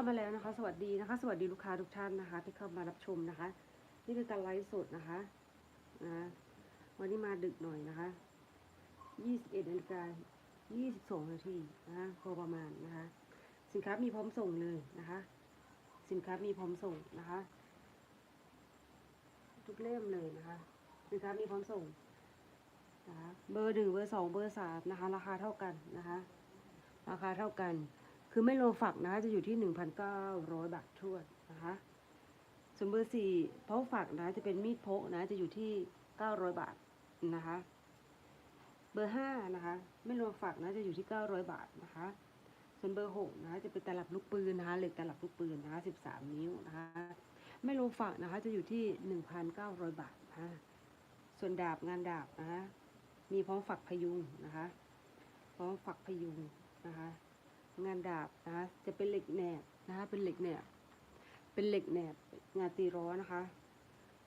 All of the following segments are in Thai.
ามาแล้วนะคะ สวัสดีนะคะ สวัสดีลูกค้าทุกท่านนะคะ ที่เข้ามารับชมนะคะ นี่คือการไลฟ์สดนะคะนะวันนี้มาดึกหน่อยนะคะ21นาฬิกา22นาทีนะคะพอประมาณนะคะ สินค้ามีพร้อมส่งเลยนะคะ สินค้ามีพร้อมส่งนะคะ ทุกเล่มเลยนะคะ สินค้ามีพร้อมส่งนะคะเบอร์หนึ่งเบอร์สองเบอร์สามนะคะ ราคาเท่ากันนะคะ ราคาเท่ากัน คือไม่รวมฝักนะคะจะอยู่ที่หนึ่งพันเก้าร้อยบาททวนนะคะส่วนเบอร์สี่เพราะฝักนะจะเป็นมีดพกนะจะอยู่ที่เก้าร้อยบาทนะคะ เบอร์ห้านะคะ ไม่รวมฝักนะจะอยู่ที่เก้าร้อยบาทนะคะ ส่วนเบอร์หกนะจะเป็นตลับลูกปืนนะคะเหล็กตลับลูกปืนนะคะสิบสามนิ้วนะคะ ไม่รวมฝักนะคะ จะอยู่ที่หนึ่งพันเก้าร้อยบาทนะคะส่วนดาบงานดาบนะคะมีพร้อมฝักพยุงนะคะ พร้อมฝักพยุงนะคะ งานดาบนะคะจะเป็นเหล็กแหนบนะคะเป็นเหล็กแหนบเป็นเหล็กแหนบงานตีร้อนนะคะ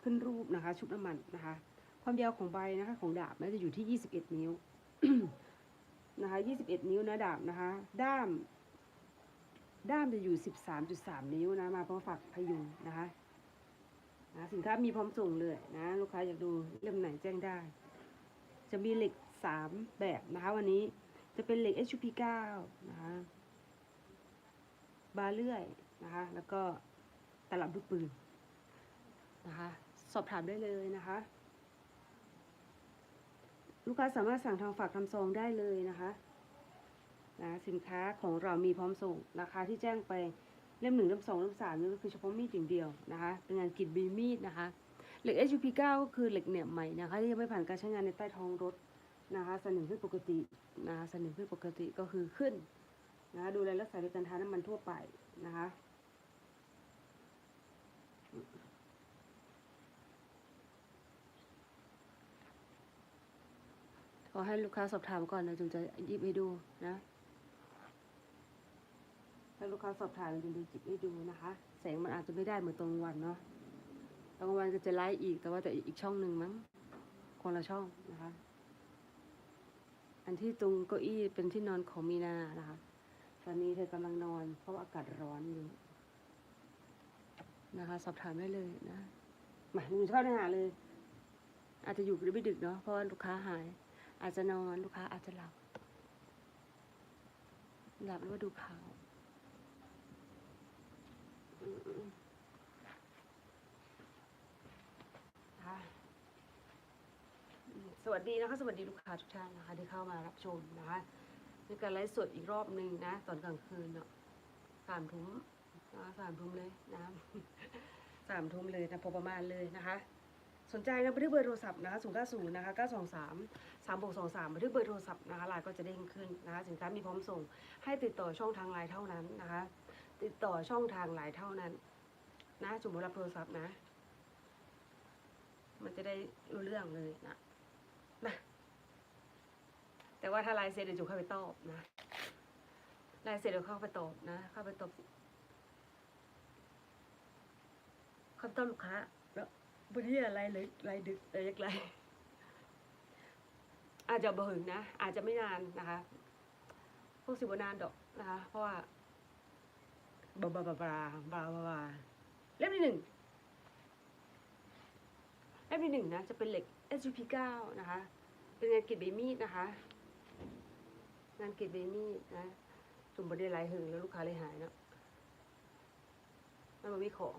ขึ้นรูปนะคะ ชุบน้ำมันนะคะ ความยาวของใบนะคะของดาบนะจะอยู่ที่ 21 นิ้วนะคะ 21 นิ้วนะดาบนะคะ ด้าม ด้ามจะอยู่ 13.3 นิ้วนะ มาพร้อมฝักพยุงนะคะนะสินค้ามีพร้อมส่งเลยนะ ลูกค้าอยากดูเล่มไหนแจ้งได้ จะมีเหล็ก 3 แบบนะคะ วันนี้จะเป็นเหล็ก HP9 นะคะ บาเลื่อยนะคะ แล้วก็ตลับลูกปืนนะคะ สอบถามได้เลยนะคะ ลูกค้าสามารถสั่งทางฝากทำซองได้เลยนะคะนะสินค้าของเรามีพร้อมส่งราคาที่แจ้งไปเล่มหนึ่งเล่มสองเล่มสามนี่ก็คือเฉพาะมีดอย่างเดียวนะคะ เป็นงานกรีดบีมีดนะคะ เหล็ก HUP 9 ก็คือเหล็กเหนี่ยมใหม่นะคะที่ยังไม่ผ่านการใช้งานในใต้ท้องรถนะคะสนิมขึ้นปกตินะคะสนิมขึ้นปกติก็คือขึ้น นะดูแลรักษาโดยการทาน้ำมันทั่วไปนะคะขอให้ลูกค้าสอบถามก่อนนะจึงจะหยิบให้ดูนะถ้าลูกค้าสอบถามจึงจะหยิบให้ดูนะคะ แสงมันอาจจะไม่ได้เหมือนตรงวันเนาะตรงกลางวันก็จะไล่อีกแต่ว่าแต่อีกช่องหนึ่งมั้งคนละช่องนะคะ อันที่ตรงเก้าอี้เป็นที่นอนของมีนานะคะ ตอนนี้เธอกำลังนอน เพราะอากาศร้อนอยู่นะคะ สอบถามได้เลยนะมาดูเข้าเนื้อหาเลย อาจจะอยู่หรือไม่ดึกเนาะเพราะว่าลูกค้าหาย อาจจะนอนลูกค้าอาจจะหลับ หลับหรือว่าดูข่าวสวัสดีนะคะ สวัสดีลูกค้าทุกท่านนะคะที่เข้ามารับชมนะคะ ในการไลฟ์สดอีกรอบหนึ่งนะ ตอนกลางคืนเนาะสามทุ่มสามทุ่มเลยนะสามทุ่มเลยนะพอประมาณเลยนะคะ สนใจนะบันทึกเบอร์โทรศัพท์นะคะศูนย์เก้าศูนย์นะคะเก้าสองสามสามหกสองสามบันทึกเบอร์โทรศัพท์นะคะไลน์ก็จะเด้งขึ้นนะคะสินค้ามีพร้อมส่ง ให้ติดต่อช่องทางไลน์เท่านั้นนะคะ ติดต่อช่องทางไลน์เท่านั้น นะสมมรับโทรศัพท์นะ มันจะได้รู้เรื่องเลยนะนะ แต่ว่าถ้าไลน์เสร็จเดี๋ยวจุเข้าไปตอบนะไลน์เสร็จเดี๋ยวเข้าไปตอบนะ เข้าไปตอบเข้าไปตอบลูกค้าแล้วบนที่อะไรเลยไรดึกอะไรเล็กไรอาจจะบ่หึงนะ อาจจะไม่นานนะคะพวกสิบนานดอกนะคะ เพราะว่าบาบาบาบาบาบาบาเล่มที่หนึ่งเล่มที่หนึ่งนะ จะเป็นเหล็ก SUP 9นะคะ เป็นงานกรีดใบมีดนะคะ งานเกรีดใบมีดนะจุ่มบไดไลายหึงแล้วลูกค้าเลยหายเนาะมันบ่มีของ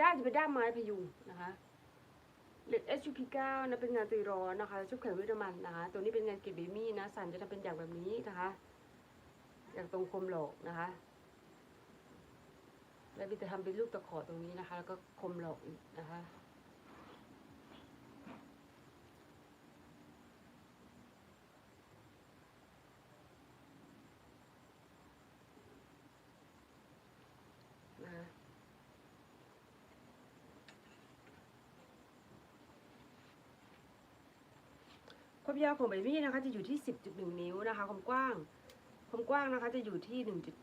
ด้านจะเป็นด้ามไม้พยุงนะคะเหล็ก SUP 9 นะเป็นงานตีร้อนนะคะชุบแข็งวยน้ำมันนะคะ ตัวนี้เป็นงานเกรีดใบมีดนะสันจะทำเป็นอย่างแบบนี้นะคะอย่างตรงคมหลอกนะคะ แล้วพี่จะทำเป็นลูกตะขอตรงนี้นะคะ แล้วก็คมหลกอีกนะคะ ยาวของใบมีดนะคะจะอยู่ที่ 10.1 นิ้วนะคะความกว้างความกว้างนะคะจะอยู่ที่1จุด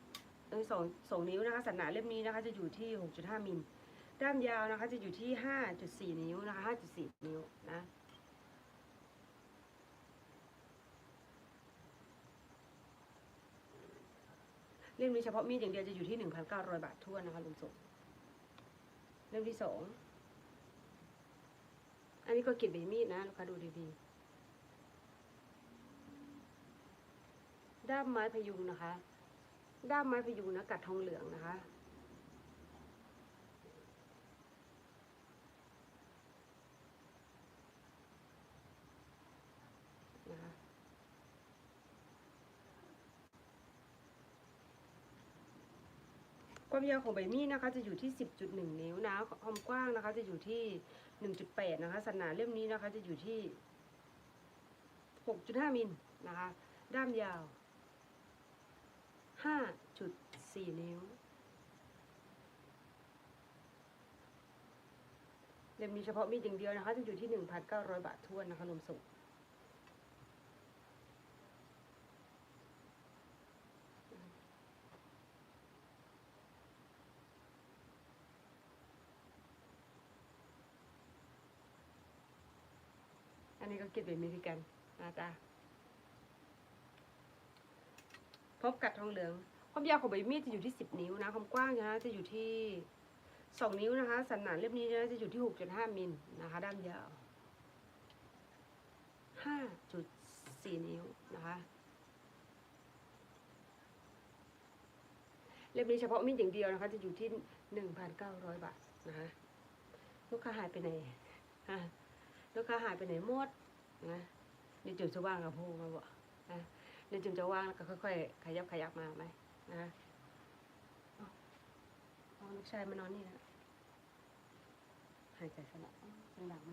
เอ้ยสองสองนิ้วนะคะสันหนาเล่มนี้นะคะจะอยู่ที่ 6.5 มิลด้ามยาวนะคะจะอยู่ที่ 5.4 นิ้วนะคะ 5.4 นิ้วนะเล่มนี้เฉพาะมีดอย่างเดียวจะอยู่ที่หนึ่งพันเก้าร้อยบาททั่วนะคะลุงส่งเล่มที่สองอันนี้ก็กรีดใบมีดนะลูกค้าดูดีๆ ด้ามไม้พยุงนะคะ ด้ามไม้พยุงนะกัดทองเหลืองนะคะ นะคะความยาวของใบมีดนะคะจะอยู่ที่ 10.1 นิ้วนะ ความกว้างนะคะจะอยู่ที่ 1.8 นะคะ สนหนาเล่มนี้นะคะจะอยู่ที่ 6.5 มิลนะคะ ด้ามยาว 5.4 นิ้ว เล่มนี้เฉพาะมีดอย่างเดียวนะคะจะอยู่ที่ 1,900 บาททวนนะคะรวมส่งอันนี้ก็เก็บเป็นมิลลิกันนะจ๊ะ พบกัดทองเหลือง ความยาวของใบมีดจะอยู่ที่สิบนิ้วนะ ความกว้างนะจะอยู่ที่สองนิ้วนะคะ สันหนาเล่มนี้นะจะอยู่ที่หกจุดห้ามิลนะคะ ด้านยาวห้าจุดสี่นิ้วนะคะเล่มนี้เฉพาะมีดอย่างเดียวนะคะ จะอยู่ที่หนึ่งพันเก้าร้อยบาทนะคะลูกค้าหายไปไหนฮะลูกค้าหายไปไหนหมดนะเดี๋ยวจุ๋มจะว่างกับพูมาบอกนะ เดี๋ยวจุ๋มจะว่างแล้วก็ค่อยๆขยับขยับมาไหมนะเอาเอลูกชายมานอนนี่นะหายใจสลับเป็นดังไหม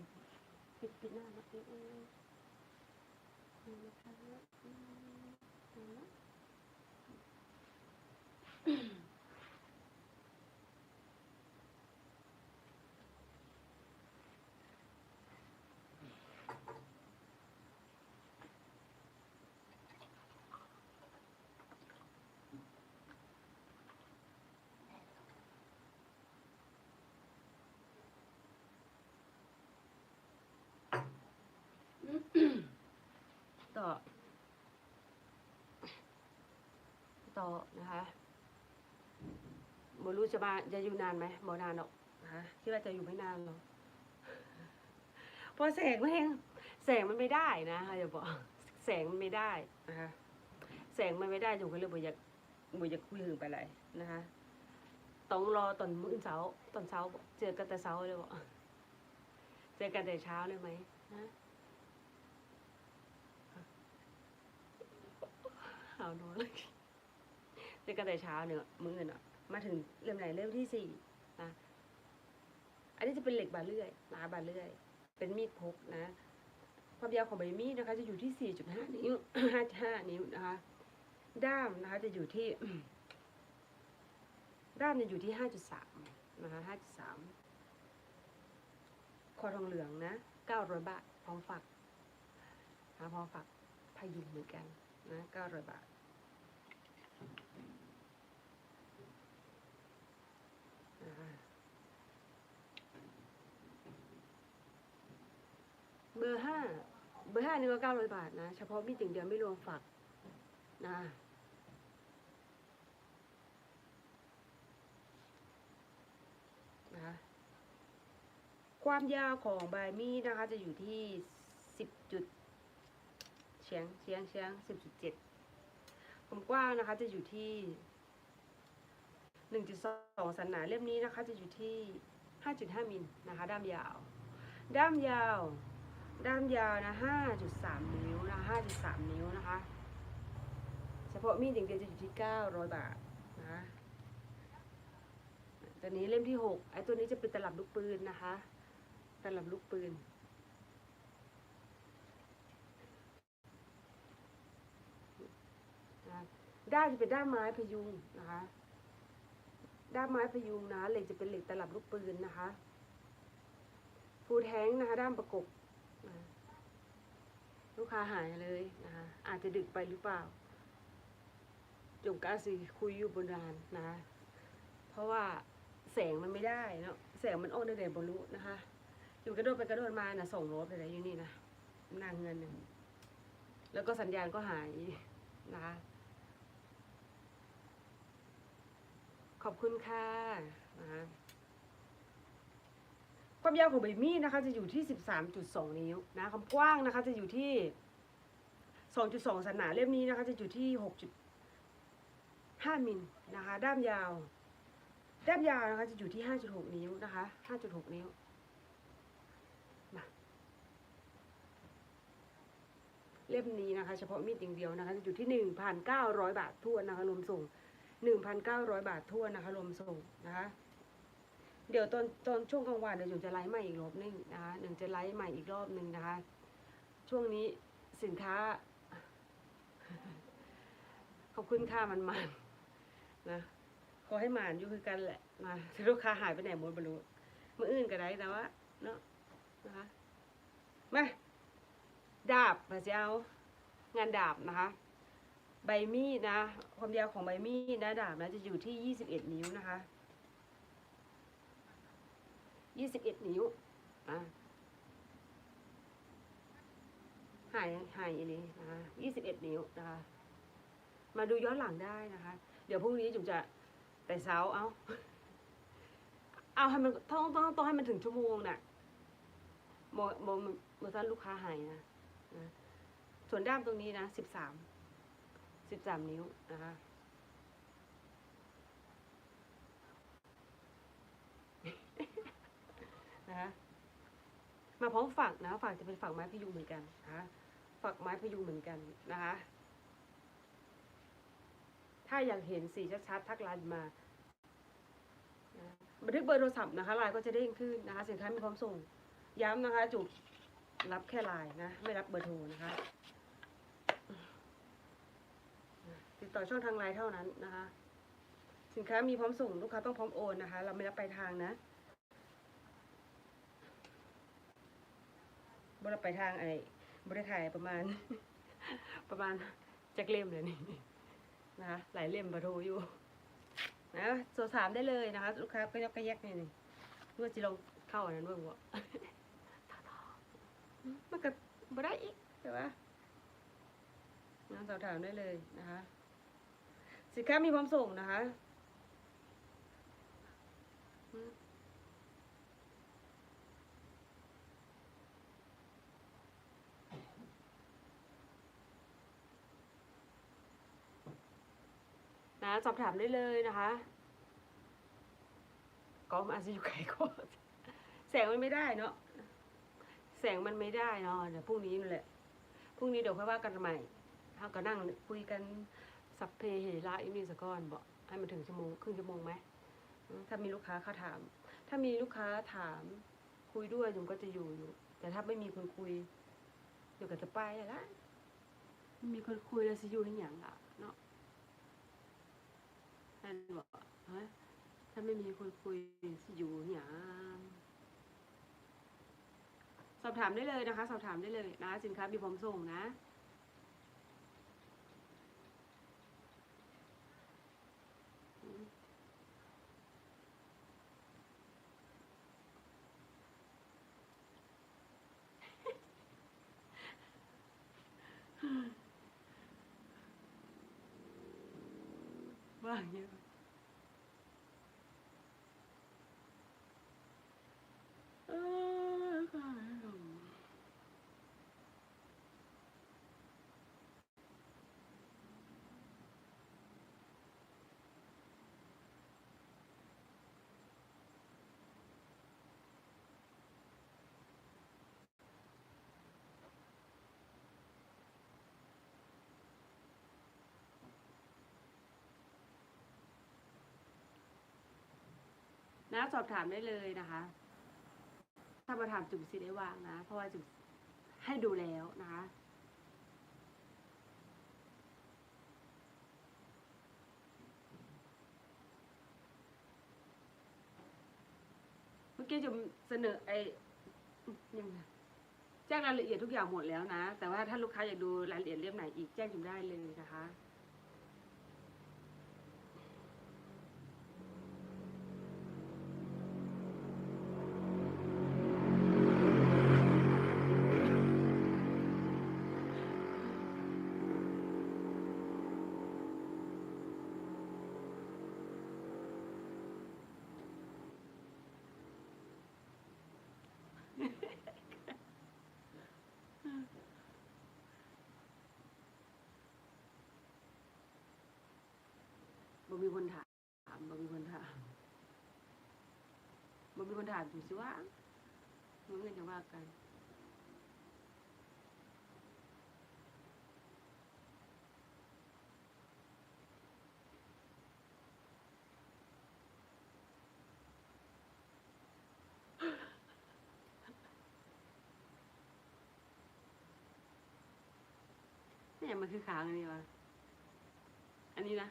ปิดปิดหน้านะปิดอืมอืมนะคะ อืมอืมต่อนะคะบรู้จะมาจะอยู่นานไหมบ่นานหรอกนะคิดว่าจะอยู่ไม่นานหรอกเพราะแสงแม่งแสงมันไม่ได้นะคะอย่าบอกแสงมันไม่ได้นะคะแสงมันไม่ได้จุ๋มก็เลยบ่อยากบ่อยากคุยถึงไปเลยนะคะต้องรอตอนมื้อเช้าตอนเช้าเจอกันแต่เช้าเลยบอกเจอกันแต่เช้าเลยไหมนะ หาวนอนเลยเจอกันแต่เช้าเนี่ยมืออ่นอะมาถึงเล่มไหนเล่มที่สี่นะอันนี้จะเป็นเหล็กบาเลื่อยนะบาเลื่อย เป็นมีดพกนะความยาวของใบมีดนะคะ จะอยู่ที่สี่จุดห้านิ้วห้าห้านิ้วนะคะ ด้ามนะคะจะอยู่ที่ ด้ามจะอยู่ที่ห้าจุดสามนะคะห้าจุดสามคอทองเหลืองนะเก้าร้อยบาทพร้อมฝักนะพร้อมฝักพยุงเหมือนกันนะเก้าร้อยบาท นะคะเบอร์ห้า เบอร์ห้านี่ก็เก้าร้อยบาทนะ เฉพาะมีดอย่างเดียวไม่รวมฝักนะนะคะความยาวของใบมีดนะคะ จะอยู่ที่สิบจุดเฉียงเฉียงเฉียงสิบจุดเจ็ดความกว้างนะคะจะอยู่ที่หนึ่งจุดสองสันหนาเล่มนี้นะคะ จะอยู่ที่ห้าจุดห้ามิลนะคะ ด้ามยาว ด้ามยาว ด้ามยาวนะห้าจุดสามนิ้วนะห้าจุดสามนิ้วนะคะ เฉพาะมีดอย่างเดียวจะอยู่ที่เก้าร้อยบาทนะตัวนี้เล่มที่หกไอ้ตัวนี้จะเป็นตลับลูกปืนนะคะ ตลับลูกปืนด้ามจะเป็นด้ามไม้พยุงนะคะ ด้ามไม้พยุงนะเหล็กจะเป็นเหล็กตลับลูกปืนนะคะฟูแทงนะคะ ด้ามประกบ ลูกค้าหายเลยนะคะอาจจะดึกไปหรือเปล่าจงกาสิคุยอยู่บนรานนะ เพราะว่าแสงมันไม่ได้เนาะแสงมันโอ้ในเดบรู้นะคะ อยู่กระโดดไปกระโดดมานะส่งรถอะไรอยู่นี่นะนางเงินหนึ่งแล้วก็สัญญาณก็หายนะคะขอบคุณค่ะนะคะ ความยาวของใบมีดนะคะจะอยู่ที่ 13.2 นิ้วนะความกว้างนะคะจะอยู่ที่ 2.2 สันหนาเล่มนี้นะคะจะอยู่ที่ 6.5 มิลนะคะ ด้ามยาว ด้ามยาวนะคะจะอยู่ที่ 5.6 นิ้วนะคะ 5.6 นิ้วมาเล่มนี้นะคะ เฉพาะมีดอย่างเดียวนะคะจะอยู่ที่ 1,900 บาททั่วนะคะรวมส่ง 1,900 บาททั่วนนะคะรวมส่งนะคะ เดี๋ยวตอนตอนช่วงกลางวันเดี๋ยวหนูจะไลฟ์ใหม่อีกรอบนึงนะคะหนึ่งจะไลฟ์ใหม่อีกรอบนึงนะคะ ช่วงนี้สินค้า ขอบคุณค่ะมันมันนะขอให้หมานอยู่คือกันแหละนะลูกค้าหายไปไหนหมดบรรลุมืออื่นก็ได้แต่ว่าเนาะนะคะมาดาบมาเจ้างานดาบนะคะ ใบมีดนะ ความยาวของใบมีดนะดาบนะจะอยู่ที่ 21 นิ้วนะคะ 21นิ้วอะหายหายอันนี้นะคะ21นิ้วนะคะ มาดูย้อนหลังได้นะคะ เดี๋ยวพรุ่งนี้จุ๋มจะแต่เช้าเอาเอาให้มันต้องต้องต้องให้มันถึงชั่วโมงน่ะโมโมโมท่านลูกค้าหายนะนะ ส่วนด้ามตรงนี้นะสิบสามสิบสามนิ้วนะคะ นะคะมาพร้อมฝักนะฝักจะเป็นฝักไม้พยุงเหมือนกันนะฝักไม้พยุงเหมือนกันนะคะ ถ้าอยากเห็นสีชัดๆทักไลน์มาบันทึกเบอร์โทรศัพท์นะคะไลน์ก็จะเด้งขึ้นนะคะ สินค้ามีพร้อมส่ง ย้ำนะคะ จุกรับแค่ไลน์นะ ไม่รับเบอร์โทรนะคะติดต่อช่องทางไลน์เท่านั้นนะคะ สินค้ามีพร้อมส่งลูกค้าต้องพร้อมโอนนะคะ เราไม่รับปลายทางนะ บริไปทางไอ้บริขายประมาณ ประมาณจักเล่มเลยนี่นะคะหลายเล่มประโทอยู่นะโซสามได้เลยนะคะ ลูกค้าก็ยกกระแยกนี่นี่รู้ว่าจะลงเข้าอันนั้นเบ้างวะมันก็บ่ได้อีกแต่ว่านะสอบถามได้เลยนะคะสินค้ามีพร้อมส่งนะคะ นะสอบถามได้เลยนะคะก็มันอาจจะอยู่ไกลกว่าแสงมันไม่ได้เนาะแสงมันไม่ได้เนาะเดี๋ยวพรุ่งนี้นั่นแหละพรุ่งนี้เดี๋ยวค่อยว่ากันใหม่เราก็นั่งคุยกันสัพเพเหระอีกนี่สกก้อนบอกให้มันถึงชั่วโมงครึ่งชั่วโมงไหมถ้ามีลูกค้าเขาถาม ถ้ามีลูกค้าถามคุยด้วยจุมก็จะอยู่อยู่ แต่ถ้าไม่มีคนคุยเดี๋ยวก็จะไปละมีคนคุยแล้วสิอยู่ให้หยังล่ะ ท่านบอกฮะถ้าไม่มีคนคุยสอยู่เนี่ยสอบถามได้เลยนะคะ สอบถามได้เลยนะ สินค้ามีพร้อมส่งนะ ว่างเยอะเออค่ะ นะสอบถามได้เลยนะคะ ถ้ามาถามจุ๋มสิได้วางนะ เพราะว่าจุ๋มให้ดูแล้วนะคะเมื่อกี้จุ๋มเสนอไอ้ยังไงแจ้งรายละเอียดทุกอย่างหมดแล้วนะ แต่ว่าถ้าลูกค้าอยากดูรายละเอียดเล่มไหนอีกแจ้งจุ๋มได้เลยนะคะ มีคนถามบ่มีคนถามบ่มีคนถามถึงสิว่ามันเงินจะว่ากันเนี่ยมันคือขางอันนี้วะอันนี้นะ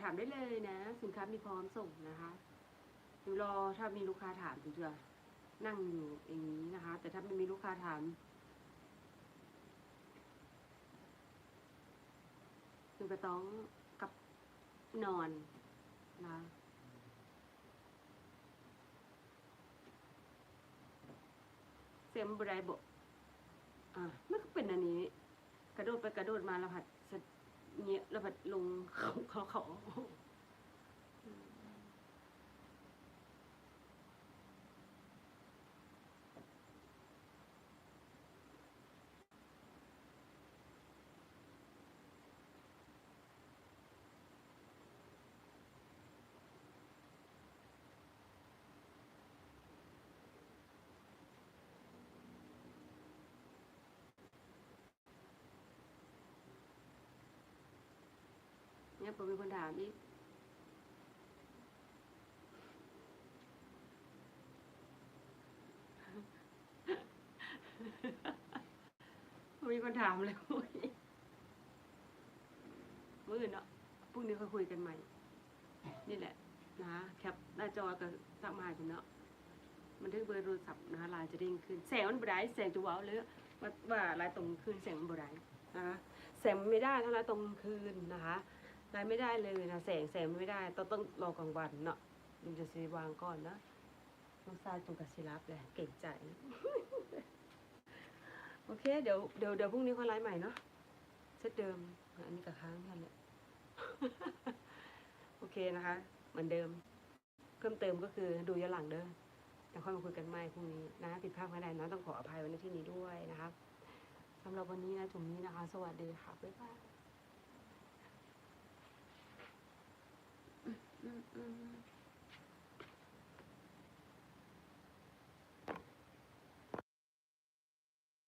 ถามได้เลยนะ สินค้ามีพร้อมส่งนะคะอยู่รอถ้ามีลูกค้าถามถึงจะนั่งอยู่อย่างนี้นะคะ แต่ถ้าไม่มีลูกค้าถามคือก็ต้องกับนอนนะเสียงบรายบอกอะมันก็เป็นอันนี้ กระโดดไปกระโดดมาแล้วผัด เนี่ยแล้วผัดลงเขาเขา เขาเนี่ยผมเป็นคนถามอีกมีคนถามเลยโอ้ยมื่ออื่นเนาะพรุ่งนี้ค่อยคุยกันใหม่ นี่แหละ นะแคปหน้าจอกับสักมาคุณเนาะมันถึงเบอร์โทรศัพท์นะคะไลายจะเด้งขึ้นแสงมันบรายแสงจะว้าวเลยว่าว่าลายตรงคืนแสงมันบรายนะคะแสงมันไม่ได้ถ้าลายตรงคืนนะคะ ลายไม่ได้เลยนะแสงแสงไม่ได้ต้องต้องรอกลางวันเนาะมันจะซีวางก่อนนะน้องซายตรงกับศิรับเลยเก่งใจ โอเค เดี๋ยวเดี๋ยวเดี๋ยวพรุ่งนี้ค่อยไลฟ์ใหม่เนาะเซตเดิม อันนี้กับค้างนั่นแหละโอเคนะคะ เหมือนเดิม เพิ่มเติมก็คือดูย้อนหลังเด้อแต่ค่อยมาคุยกันใหม่พรุ่งนี้นะผิดพลาดไม่ได้นะต้องขออภัยไว้ในที่นี้ด้วยนะคะสำหรับวันนี้นะจุ่มนี้นะคะ สวัสดีค่ะบ๊ายบาย อืมอืมอืม